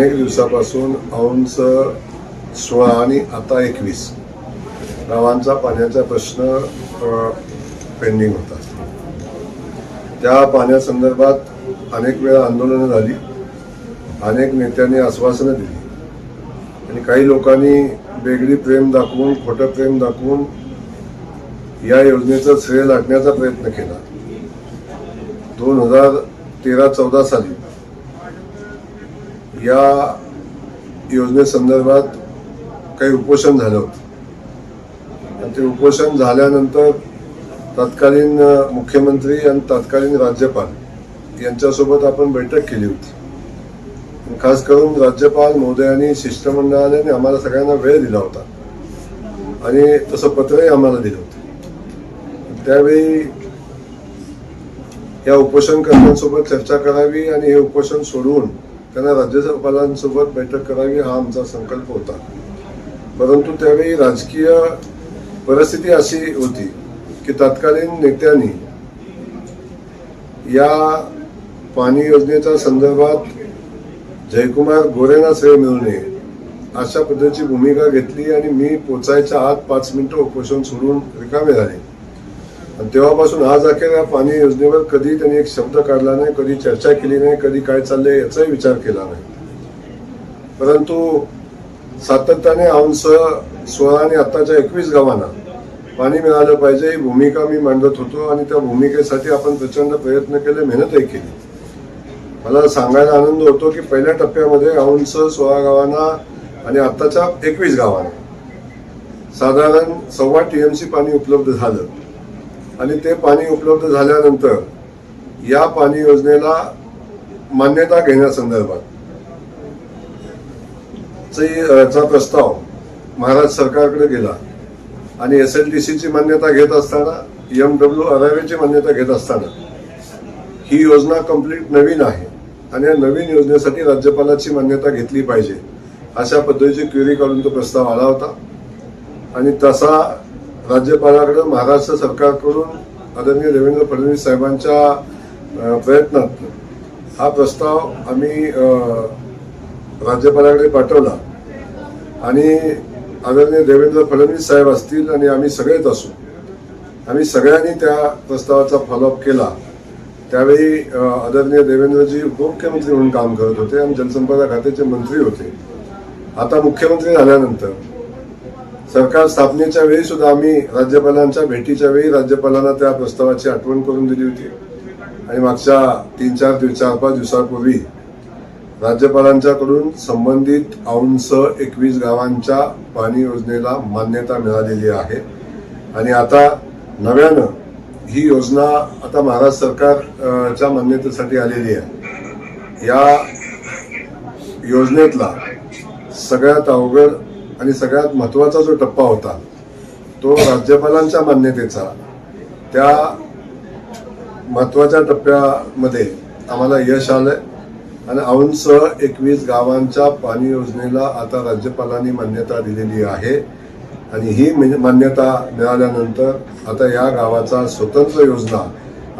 अनेक दिवसापासून औंच सोळा आणि आता एकवीस. गावांचा पाण्याचा प्रश्न पेंडिंग होता. त्या पाण्यासंदर्भात अनेक वेळा आंदोलनं झाली. अनेक नेत्यांनी आश्वासनं दिली. आणि काही लोकांनी वेगळी प्रेम दाखवून खोटं प्रेम दाखवून या योजनेचं श्रेय लाटण्याचा प्रयत्न केला. दोन हजार तेरा चौदा साली या योजनेसंदर्भात काही उपोषण झालं होतं. आणि ते उपोषण झाल्यानंतर तत्कालीन मुख्यमंत्री आणि तत्कालीन राज्यपाल यांच्यासोबत आपण बैठक केली होती. खास करून राज्यपाल महोदयांनी शिष्टमंडळाने आम्हाला सगळ्यांना वेळ दिला होता. आणि तसं पत्रही आम्हाला दिलं होतं. त्यावेळी या उपोषणकर्त्यांसोबत चर्चा करावी आणि हे उपोषण सोडवून त्यांना राज्यपालांसोबत बैठक करावी हा आमचा संकल्प होता. परंतु त्यावेळी राजकीय परिस्थिती अशी होती की तत्कालीन नेत्यांनी या पाणी योजनेच्या संदर्भात जयकुमार गोरेंना श्रेय मिळू नये अशा पद्धतीची भूमिका घेतली आणि मी पोचायच्या आत पाच मिनिटं उपोषण सोडून रिकामे झाले. तेव्हापासून आज अखेर या पाणी योजनेवर कधी त्यांनी एक शब्द काढला नाही कधी चर्चा केली नाही कधी काय चाललंय याचाही विचार केला नाही. परंतु सातत्याने अंश सोळा आणि आत्ताच्या एकवीस गावांना पाणी मिळालं पाहिजे ही भूमिका मी मांडत होतो आणि त्या भूमिकेसाठी आपण प्रचंड प्रयत्न केले मेहनतही केली. मला सांगायला आनंद होतो की पहिल्या टप्प्यामध्ये औंच सोळा गावांना आणि आत्ताच्या एकवीस गावांना साधारण सव्वा टी एम सी पाणी उपलब्ध झालं. आणि ते पाणी उपलब्ध झाल्यानंतर या पाणी योजनेला मान्यता घेण्यासंदर्भात चा प्रस्ताव महाराष्ट्र सरकारकडे गेला आणि एस एल टी सीची मान्यता घेत असताना एम डब्ल्यू आर ची मान्यता घेत असताना ही योजना कंप्लीट नवीन आहे आणि या नवीन योजनेसाठी राज्यपालाची मान्यता घेतली पाहिजे अशा पद्धतीची क्युरी काढून तो प्रस्ताव आला होता. आणि तसा राज्यपालाकडं महाराष्ट्र सरकारकडून आदरणीय देवेंद्र फडणवीस साहेबांच्या प्रयत्नात हा प्रस्ताव आम्ही राज्यपालाकडे पाठवला. आणि आदरणीय देवेंद्र फडणवीस साहेब असतील आणि आम्ही सगळेच असू आम्ही सगळ्यांनी त्या प्रस्तावाचा फॉलोअप केला. त्यावेळी आदरणीय देवेंद्रजी उपमुख्यमंत्री म्हणून काम करत होते आणि जलसंपदा खात्याचे मंत्री होते. आता मुख्यमंत्री झाल्यानंतर सरकार स्थापनेच्या वेळी सुद्धा आम्ही राज्यपालांच्या भेटीच्या वेळी राज्यपालांना त्या प्रस्तावाची आठवण करून दिली होती. आणि मागच्या तीन चार दिवस चार पाच दिवसापूर्वी राज्यपालांच्याकडून संबंधित औंस एकवीस गावांच्या पाणी योजनेला मान्यता मिळालेली आहे. आणि आता नव्यानं ही योजना आता महाराष्ट्र सरकारच्या मान्यतेसाठी आलेली आहे. या योजनेतला सगळ्यात अवघड आणि सगळ्यात महत्त्वाचा जो टप्पा होता तो राज्यपालांच्या मान्यतेचा. त्या महत्त्वाच्या टप्प्यामध्ये आम्हाला यश आलंय आणि औंस एकवीस गावांच्या पाणी योजनेला आता राज्यपालांनी मान्यता दिलेली आहे. आणि ही म्हणजे मान्यता मिळाल्यानंतर आता या गावाचा स्वतंत्र योजना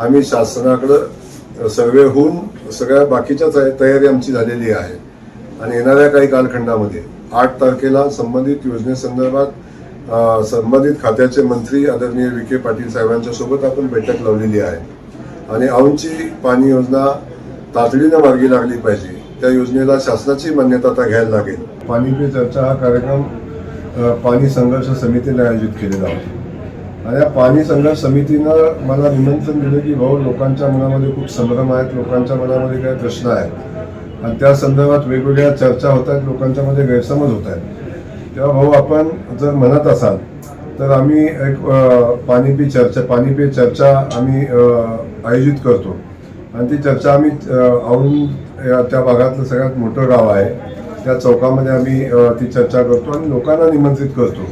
आम्ही शासनाकडं सर्वे होऊन सगळ्या बाकीच्या तयारी आमची झालेली आहे. आणि येणाऱ्या काही कालखंडामध्ये आठ तारखेला संबंधित योजनेसंदर्भात संबंधित खात्याचे मंत्री आदरणीय विखे पाटील साहेबांच्या सोबत आपण बैठक लावलेली आहे. आणि औंची पाणी योजना तातडीनं मार्गी लागली पाहिजे. त्या योजनेला शासनाची मान्यता आता घ्यायला लागेल. पाणी पे चर्चा हा कार्यक्रम पाणी संघर्ष समितीने आयोजित केलेला होता. आणि या पाणी संघर्ष समितीनं मला निमंत्रण दिलं की भाऊ लोकांच्या मनामध्ये खूप संभ्रम आहेत लोकांच्या मनामध्ये काही प्रश्न आहेत. आणि त्या संदर्भात वेगवेगळ्या चर्चा होत आहेत लोकांच्या मध्ये गैरसमज होत आहेत. तेव्हा भाऊ आपण जर म्हणत असाल तर आम्ही एक पाणी पी चर्चा पाणी पे चर्चा आम्ही आयोजित करतो. आणि ती चर्चा आम्ही अ, या त्या भागातलं सगळ्यात मोठं गाव आहे. त्या चौकामध्ये आम्ही ती चर्चा करतो आणि लोकांना निमंत्रित करतो.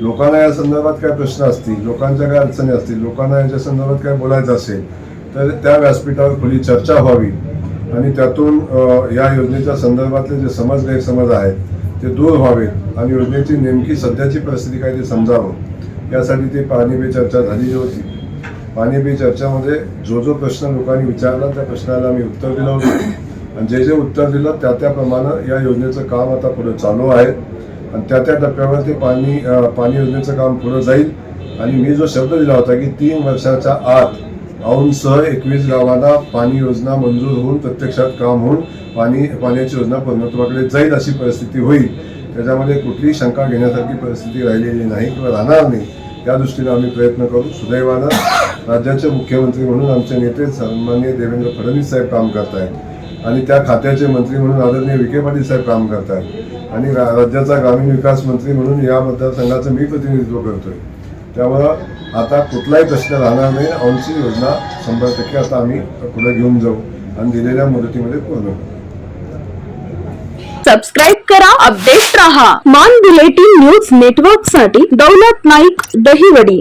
लोकांना या संदर्भात काय प्रश्न असतील लोकांच्या काय अडचणी असतील लोकांना याच्या संदर्भात काय बोलायचं असेल तर त्या व्यासपीठावर खुली चर्चा व्हावी. आणि त्यातून या योजनेच्या संदर्भातले जे समज गैरसमज आहेत ते दूर व्हावेत आणि योजनेची नेमकी सध्याची परिस्थिती काय ते समजावं. यासाठी ती पाणी पे चर्चा झालेली होती. पाणी पे चर्चामध्ये जो जो प्रश्न लोकांनी विचारला त्या प्रश्नाला आम्ही उत्तर दिलं होतं. आणि जे जे उत्तर दिलं त्या त्याप्रमाणे या योजनेचं काम आता पुढे चालू आहे. आणि त्या त्या टप्प्यावर ते पाणी पाणी योजनेचं काम पुढं जाईल. आणि मी जो शब्द दिला होता की तीन वर्षाच्या आत औंधसह एकवीस गावांना पाणी योजना मंजूर होऊन प्रत्यक्षात काम होऊन पाणी पाण्याची योजना पूर्णत्वाकडे जाईल अशी परिस्थिती होईल. त्याच्यामध्ये कुठलीही शंका घेण्यासारखी परिस्थिती राहिलेली नाही किंवा राहणार नाही. त्या दृष्टीने आम्ही प्रयत्न करू. सुदैवानं राज्याचे मुख्यमंत्री म्हणून आमचे नेते सन्माननीय देवेंद्र फडणवीस साहेब काम करतायत. आणि त्या खात्याचे मंत्री म्हणून आदरणीय विखे पाटील साहेब काम करतायत. आणि रा- राज्याचा ग्रामीण विकास मंत्री म्हणून या मतदारसंघाचं मी प्रतिनिधित्व करतोय. त्यामुळं आता कुठलाही प्रश्न राहणार नाही. आमची योजना शंभर टक्के आता आम्ही पुढे घेऊन जाऊ आणि दिलेल्या मुदतीमध्ये पूर्ण सबस्क्राईब करा अपडेट रहा. मान बुलेटिन न्यूज नेटवर्कसाठी दौलत नाईक दहिवडी.